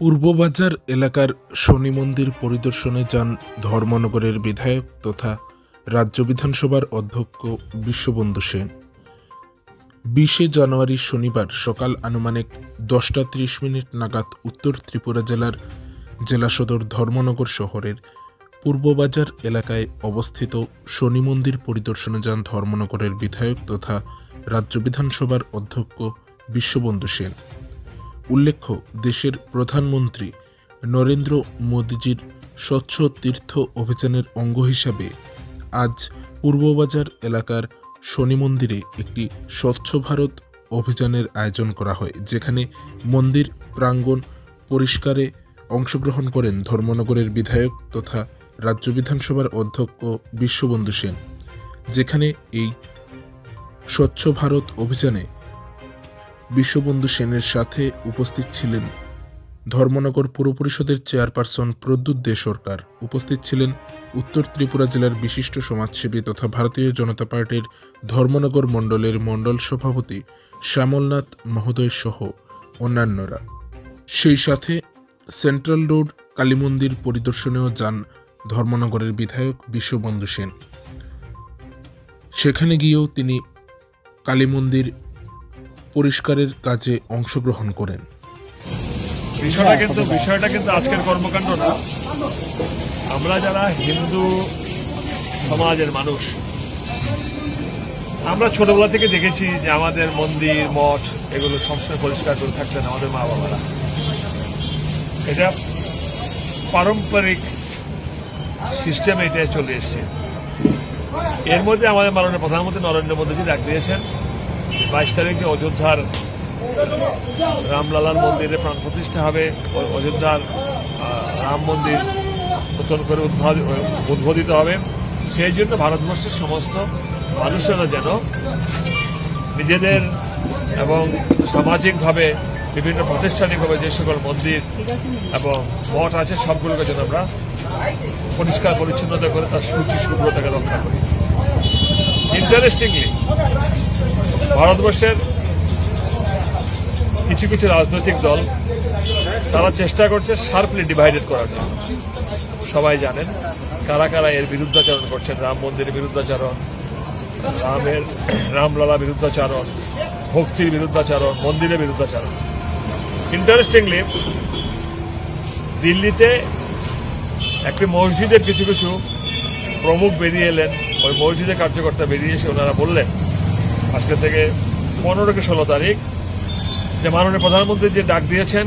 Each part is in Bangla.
পূর্ববাজার এলাকার শনি মন্দির পরিদর্শনে যান ধর্মনগরের বিধায়ক তথা রাজ্য বিধানসভার অধ্যক্ষ বিশ্ববন্ধু সেন। বিশে জানুয়ারি শনিবার সকাল আনুমানিক দশটা ত্রিশ মিনিট নাগাদ উত্তর ত্রিপুরা জেলার জেলা সদর ধর্মনগর শহরের পূর্ববাজার এলাকায় অবস্থিত শনি মন্দির পরিদর্শনে যান ধর্মনগরের বিধায়ক তথা রাজ্য বিধানসভার অধ্যক্ষ বিশ্ববন্ধু সেন। উল্লেখ্য, দেশের প্রধানমন্ত্রী নরেন্দ্র মোদীজির স্বচ্ছ তীর্থ অভিযানের অঙ্গ হিসাবে আজ পূর্ববাজার এলাকার শনি মন্দিরে একটি স্বচ্ছ ভারত অভিযানের আয়োজন করা হয়, যেখানে মন্দির প্রাঙ্গণ পরিষ্কারে অংশগ্রহণ করেন ধর্মনগরের বিধায়ক তথা রাজ্য বিধানসভার অধ্যক্ষ বিশ্ববন্ধু সেন, যেখানে এই স্বচ্ছ ভারত অভিযানে বিশ্ববন্ধু সেনের সাথে উপস্থিত ছিলেন। ধর্মনগর পুর পরিষদের চেয়ারপারসন প্রদ্যুৎ দে সরকার। উপস্থিত ছিলেন উত্তর ত্রিপুরা জেলার বিশিষ্ট সমাজসেবী তথা ভারতীয় জনতা পার্টির ধর্মনগর মণ্ডলের মণ্ডল সভাপতি শ্যামলনাথ মহোদয় সহ অন্যান্যরা। সেই সাথে সেন্ট্রাল রোড, কালীমন্দির পরিদর্শনেও যান ধর্মনগরের বিধায়ক বিশ্ববন্ধু সেন। সেখানে গিয়েও তিনি কালীমন্দির পরিষ্কারের কাজে অংশগ্রহণ করেন। বিষয়টা কিন্তু বিষয়টা কিন্তু আজকের কর্মকাণ্ড না। আমরা যারা হিন্দু সমাজের মানুষ, আমরা ছোটবেলা থেকে দেখেছি যে আমাদের মন্দির, মঠ এগুলো সবসময় পরিষ্কার করে থাকতেন আমাদের মা বাবারা। এটা পারম্পরিক সিস্টেম এটাই চলে এসছে। এর মধ্যে আমাদের মাননীয় প্রধানমন্ত্রী নরেন্দ্র মোদীজি ডাক দিয়েছেন। বাইশ তারিখে অযোধ্যার রামলালার মন্দিরে প্রাণ প্রতিষ্ঠা হবে। অযোধ্যার রাম মন্দির নতুন করে উদ্বোধিত হবে। সেই জন্য ভারতবর্ষের সমস্ত মানুষেরা যেন নিজেদের এবং সামাজিকভাবে বিভিন্ন প্রাতিষ্ঠানিকভাবে যে সকল মন্দির এবং মঠ আছে, সবগুলোকে যেন আমরা পরিষ্কার পরিচ্ছন্নতা করে তার সূচি শুভ্রতাকে রক্ষা করি। ইন্টারেস্টিংলি ভারতবর্ষের কিছু কিছু রাজনৈতিক দল তারা চেষ্টা করছে শার্পলি ডিভাইডেড করার জন্য। সবাই জানেন কারা কারা এর বিরুদ্ধাচরণ করছেন। রাম মন্দিরের বিরুদ্ধাচরণ, রামের রামলালা বিরুদ্ধাচরণ, ভক্তির বিরুদ্ধাচরণ, মন্দিরের বিরুদ্ধাচরণ। ইন্টারেস্টিংলি দিল্লিতে একটি মসজিদের কিছু কিছু প্রমুখ বেরিয়ে এলেন। ওই মসজিদের কার্যকর্তা বেরিয়ে এসে ওনারা বললেন আজকে থেকে পনেরো থেকে ষোলো তারিখ যে মাননীয় প্রধানমন্ত্রী যে ডাক দিয়েছেন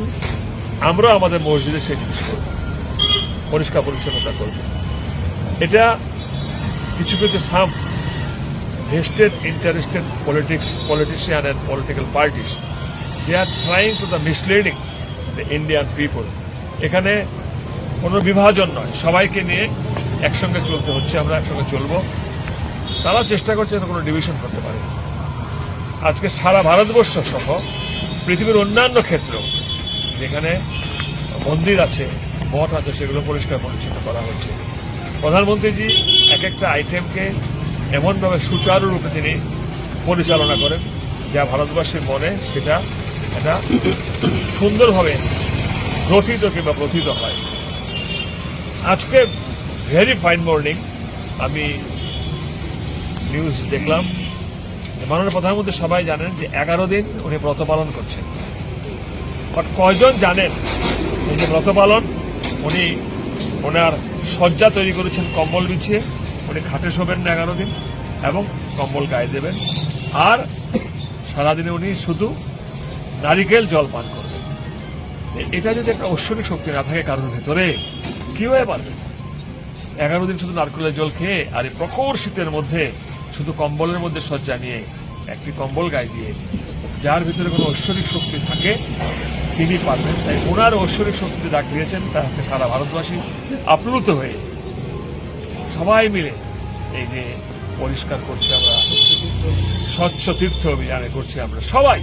আমরা আমাদের মসজিদে সেই জিনিস করব পরিষ্কার পরিচ্ছন্নতা করব এটা কিছু কিছু সাম vested interested politics, politician and political parties. They are trying to the misleading the Indian people. এখানে কোনো বিভাজন নয় সবাইকে নিয়ে একসঙ্গে চলতে হচ্ছে, আমরা একসঙ্গে চলবো। তারা চেষ্টা করছে যেন কোনো ডিভিশন করতে পারে। আজকে সারা ভারতবর্ষ সহ পৃথিবীর অন্যান্য ক্ষেত্র যেখানে মন্দির আছে, মঠ আছে, সেগুলো পরিষ্কার পরিচ্ছন্ন করা হচ্ছে। প্রধানমন্ত্রীজি এক একটা আইটেমকে এমনভাবে সুচারুরূপে তিনি পরিচালনা করেন, যা ভারতবাসীর মনে সেটা এটা সুন্দরভাবে গ্রথিত কিংবা প্রথিত হয়। আজকে ভেরি ফাইন মর্নিং আমি নিউজ দেখলাম। মাননীয় প্রধানমন্ত্রী সবাই জানেন যে এগারো দিন উনি ব্রত পালন করছেন। বাট কয়জন জানেন এই যে ব্রত পালন? উনি ওনার শয্যা তৈরি করেছেন, কম্বল বিছিয়ে। উনি খাটে শোবেন না এগারো দিন এবং কম্বল গায়ে দেবেন। আর সারাদিনে উনি শুধু নারিকেল জল পান করবেন। এটা যদি একটা ঐশ্বরিক শক্তি না থাকে কারোর ভেতরে কি হয়ে পারবে এগারো দিন শুধু নারকেলের জল খেয়ে আর এই প্রখর শীতের মধ্যে শুধু কম্বলের মধ্যে শয্যা নিয়ে একটি কম্বল গায়ে দিয়ে যার ভিতরে কোনো ঐশ্বরিক শক্তি থাকে, তিনি পারবেন। তাই ওনার ঐশ্বরিক শক্তিতে ডাক দিয়েছেন তাকে সারা ভারতবাসী আপ্লুত হয়ে সবাই মিলে এই যে পরিষ্কার করছি আমরা, স্বচ্ছ তীর্থ অভিযানে করছি আমরা সবাই।